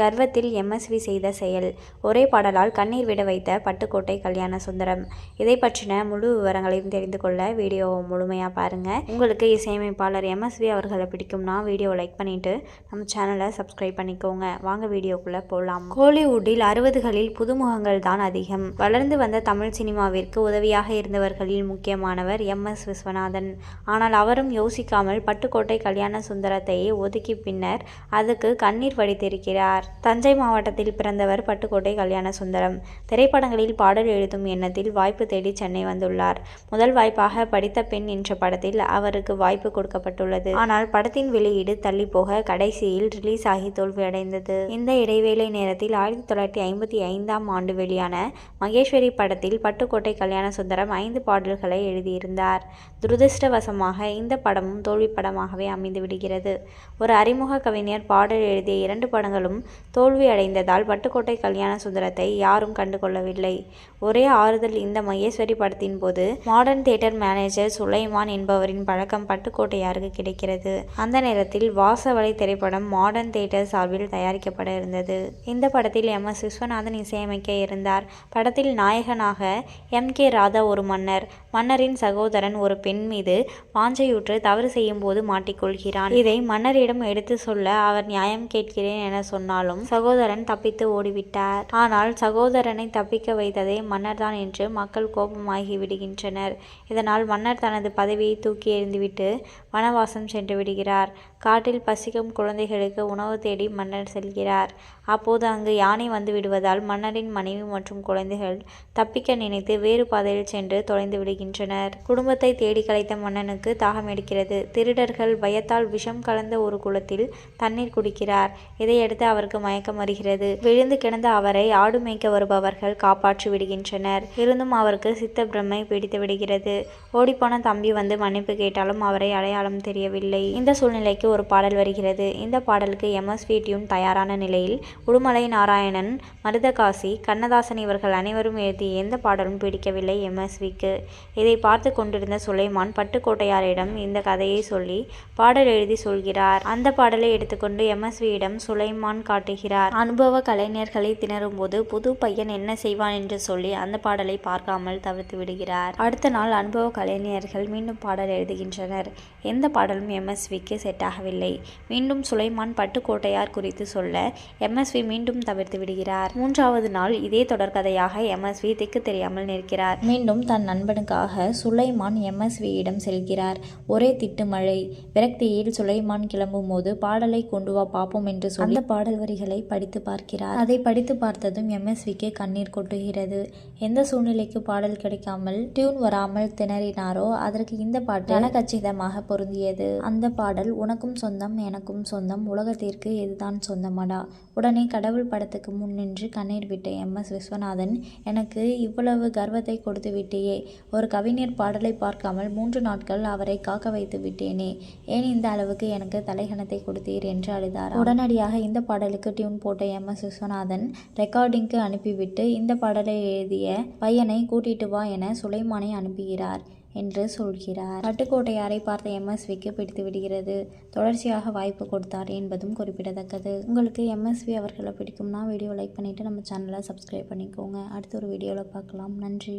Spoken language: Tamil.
கர்வத்தில் எம்எஸ்வி செய்த செயல். ஒரே பாடலால் கண்ணீர் விட வைத்த பட்டுக்கோட்டை கல்யாண சுந்தரம். இதை பற்றின முழு விவரங்களையும் தெரிந்து கொள்ள வீடியோவை முழுமையாக பாருங்கள் உங்களுக்கு இசையமைப்பாளர் எம்எஸ்வி அவர்களை பிடிக்கும்னா வீடியோவை லைக் பண்ணிவிட்டு நம்ம சேனலை சப்ஸ்கிரைப் பண்ணிக்கோங்க. வாங்க வீடியோக்குள்ளே போகலாம் கோலிவுட்டில் அறுபதுகளில் புதுமுகங்கள் தான் அதிகம். வளர்ந்து வந்த தமிழ் சினிமாவிற்கு உதவியாக இருந்தவர்களில் முக்கியமானவர் எம் எஸ் விஸ்வநாதன். ஆனால் அவரும் யோசிக்காமல் பட்டுக்கோட்டை கல்யாண சுந்தரத்தையே ஒதுக்கி பின்னர் அதுக்கு கண்ணீர் வடித்திருக்கிறார். தஞ்சை மாவட்டத்தில் பிறந்தவர் பட்டுக்கோட்டை கல்யாண சுந்தரம். திரைப்படங்களில் பாடல் எழுதும் எண்ணத்தில் வாய்ப்பு தேடி சென்னை வந்துள்ளார். முதல் வாய்ப்பாக படித்த பெண் என்ற படத்தில் அவருக்கு வாய்ப்பு கொடுக்கப்பட்டுள்ளது. ஆனால் படத்தின் வெளியீடு தள்ளி போக கடைசியில் ரிலீஸ் ஆகி தோல்வியடைந்தது. இந்த இடைவேளை நேரத்தில் ஆயிரத்தி தொள்ளாயிரத்தி ஐம்பத்தி ஐந்தாம் ஆண்டு வெளியான மகேஸ்வரி படத்தில் பட்டுக்கோட்டை கல்யாண சுந்தரம் ஐந்து பாடல்களை எழுதியிருந்தார். துரதிருஷ்டவசமாக இந்த படமும் தோல்வி படமாகவே அமைந்து விடுகிறது ஒரு அறிமுக கவிஞர் பாடல் எழுதிய இரண்டு படங்களும் தோல்வி அடைந்ததால் பட்டுக்கோட்டை கல்யாண சுந்தரத்தை யாரும் கண்டுகொள்ளவில்லை. ஒரே ஆறுதல் இந்த மகேஸ்வரி படத்தின் போது மாடர்ன் தியேட்டர் மேனேஜர் சுலைமான் என்பவரின் பழக்கம் பட்டுக்கோட்டையாருக்கு கிடைக்கிறது. அந்த நேரத்தில் வாசவலை திரைப்படம் மாடர்ன் தியேட்டர் சார்பில் தயாரிக்கப்பட இருந்தது. இந்த படத்தில் எம். எஸ். விஸ்வநாதன் இசையமைக்க இருந்தார். படத்தில் நாயகனாக எம். கே. ராதா ஒரு மன்னர். மன்னரின் சகோதரன் ஒரு பெண் மீது வாஞ்சையுற்று தவறு செய்யும் போது மாட்டிக்கொள்கிறான். இதை மன்னரிடம் எடுத்து சொல்ல அவர் நியாயம் கேட்கிறேன் என சொன்னாலும் சகோதரன் தப்பித்து ஓடிவிட்டார். ஆனால் சகோதரனை தப்பிக்க வைத்ததே மன்னர் தான் என்று மக்கள் கோபமாகி விடுகின்றனர். இதனால் மன்னர் தனது பதவியை தூக்கி எறிந்துவிட்டு வனவாசம் சென்று விடுகிறார். காட்டில் பசிக்கும் குழந்தைகளுக்கு உணவு தேடி மன்னர் செல்கிறார். அப்போது அங்கு யானை வந்து விடுவதால் மன்னரின் மனைவி மற்றும் குழந்தைகள் தப்பிக்க நினைத்து வேறு பாதையில் சென்று தொலைந்து விடுகின்றனர். குடும்பத்தை தேடி கலைத்த மன்னனுக்கு தாகம் எடுக்கிறது. திருடர்கள் பயத்தால் விஷம் கலந்த ஒரு குளத்தில் தண்ணீர் குடிக்கிறார். இதையடுத்து அவருக்கு அவருக்கு மயக்கம் வருகிறது. விழுந்து கிடந்த அவரை ஆடு மேய்க்க வருபவர்கள் காப்பாற்றி விடுகின்றனர். இருந்தும் அவருக்கு சித்த பிரம்மை பிடித்து விடுகிறது. ஓடிப்போன தம்பி வந்து மன்னிப்பு கேட்டாலும் அவரை அடையாளம் தெரியவில்லை. இந்த சூழ்நிலைக்கு ஒரு பாடல் வருகிறது. இந்த பாடலுக்கு எம்எஸ்வி டியூன் தயாரான நிலையில் உடுமலை நாராயணன் மருதகாசி கண்ணதாசன் இவர்கள் அனைவரும் எழுதிய எந்த பாடலும் பிடிக்கவில்லை எம்எஸ்விக்கு இதை பார்த்து கொண்டிருந்த சுலைமான் பட்டுக்கோட்டையாரிடம் இந்த கதையை சொல்லி பாடல் எழுதி சொல்கிறார். அந்த பாடலை எடுத்துக்கொண்டு எம்எஸ்வியிடம் சுலைமான் காட்டு காட்டுகிறார் அனுபவ கலைஞர்களை திணறும்போது புது பையன் என்ன செய்வான் என்று சொல்லி அந்த பாடலை பார்க்காமல் தவிர்த்து விடுகிறார். அடுத்த நாள் அனுபவ கலைஞர்கள் மீண்டும் பாடல் எழுதுகின்றனர். எந்த பாடலும் எம்எஸ்விக்கு செட் ஆகவில்லை. மீண்டும் சுலைமான் பட்டுக்கோட்டையார் குறித்து சொல்ல எம்எஸ்வி மீண்டும் தவிர்த்து விடுகிறார். மூன்றாவது நாள் இதே தொடர்கதையாக எம்எஸ்வி திக்கு தெரியாமல் நிற்கிறார். மீண்டும் தன் நண்பனுக்காக சுலைமான் எம்எஸ்வியிடம் செல்கிறார். ஒரே திட்டு மழை. விரக்தியில் சுலைமான் கிளம்பும் போது பாடலை கொண்டு வா பார்ப்போம் என்று சொல்லி அந்த பாடல் வரிகளை படித்து பார்க்கிறார். அதை படித்து பார்த்ததும் எம்எஸ்விக்கு கண்ணீர் கொட்டுகிறது. எந்த சூழ்நிலைக்கு பாடல் கிடைக்காமல் டியூன் வராமல் திணறினாரோ அதற்கு இந்த பாட்டு கச்சிதமாக பொருந்தியது. அந்த பாடல் உனக்கும் சொந்தம் எனக்கும் சொந்தம் உலகத்திற்கு இதுதான் சொந்தமடா உடனே கடவுள் படத்துக்கு முன் நின்று கண்ணீர் விட்ட எம். எஸ். விஸ்வநாதன் எனக்கு இவ்வளவு கர்வத்தை கொடுத்து விட்டேயே. ஒரு கவிஞர் பாடலை பார்க்காமல் மூன்று நாட்கள் அவரை காக்க வைத்து விட்டேனே. ஏன் இந்த அளவுக்கு எனக்கு தலைகணத்தை கொடுத்தீர்? என்று அழுதார் உடனடியாக இந்த பாடலுக்கு டியூன் போட்ட எம் எஸ் விஸ்வநாதன் ரெக்கார்டிங்க்கு அனுப்பிவிட்டு இந்த பாடலை எழுதிய பையனை கூட்டிட்டு வா என சுலைமானை அனுப்புகிறார் என்று சொல்கிறார். பட்டுக்கோட்டையாரை பார்த்த எம்எஸ்விக்கு பிடித்து விடுகிறது. தொடர்ச்சியாக வாய்ப்பு கொடுத்தார் என்பதும் குறிப்பிடத்தக்கது. உங்களுக்கு எம்எஸ்வி அவர்களை பிடிக்கும்னா வீடியோ லைக் பண்ணிவிட்டு நம்ம சேனலை சப்ஸ்கிரைப் பண்ணிக்கோங்க. அடுத்த ஒரு வீடியோவில் பார்க்கலாம். நன்றி.